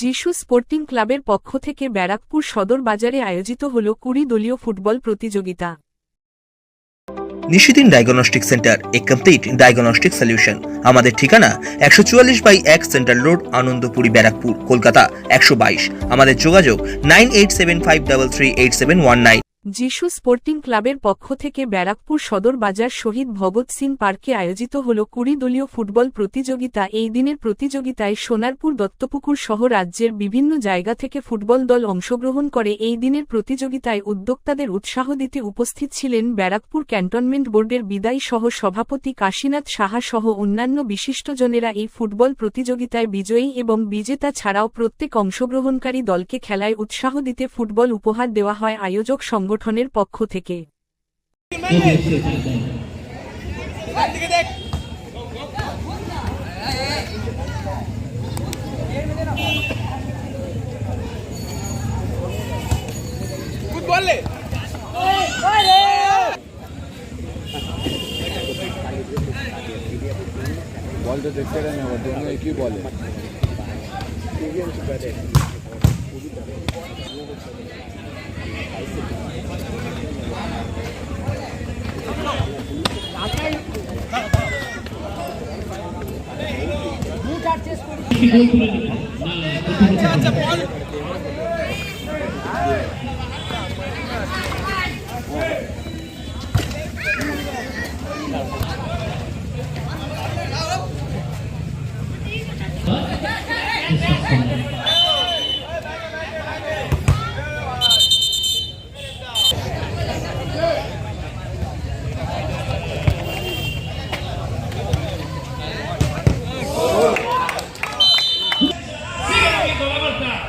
যিশু স্পোর্টিং ক্লাবের পক্ষ থেকে ব্যারাকপুর সদর বাজারে আয়োজিত হল কুড়ি দলীয় ফুটবল প্রতিযোগিতা। Nishidin diagnostic centre, a complete diagnostic solution. আমাদের ঠিকানা একশো চুয়াল্লিশ বাই এক সেন্ট্রাল রোড, আনন্দপুরি, ব্যারাকপুর, কলকাতা একশো বাইশ। আমাদের যোগাযোগ nine eight seven five double three eight seven one nine. Jishu sporting ক্লাবের পক্ষ থেকে ব্যারাকপুর সদর বাজার শহীদ ভগৎ সিং পার্কে আয়োজিত হল কুড়ি দলীয় ফুটবল প্রতিযোগিতা। এই দিনের প্রতিযোগিতায় সোনারপুর, দত্তপুকুর সহ রাজ্যের বিভিন্ন জায়গা থেকে ফুটবল দল অংশগ্রহণ করে। এই দিনের প্রতিযোগিতায় উদ্যোক্তাদের উৎসাহ দিতে উপস্থিত ছিলেন ব্যারাকপুর ক্যান্টনমেন্ট বোর্ডের বিদায়ী সহ সভাপতি কাশীনাথ সাহা সহ অন্যান্য বিশিষ্টজনেরা এই ফুটবল প্রতিযোগিতায় বিজয়ী এবং বিজেতা ছাড়াও প্রত্যেক অংশগ্রহণকারী দলকে খেলায় উৎসাহ দিতে ফুটবল উপহার দেওয়া হয়। আয়োজক সংগঠনের পক্ষ থেকে। বললে বল তো দেখতে একই বলে? আচ্ছা বল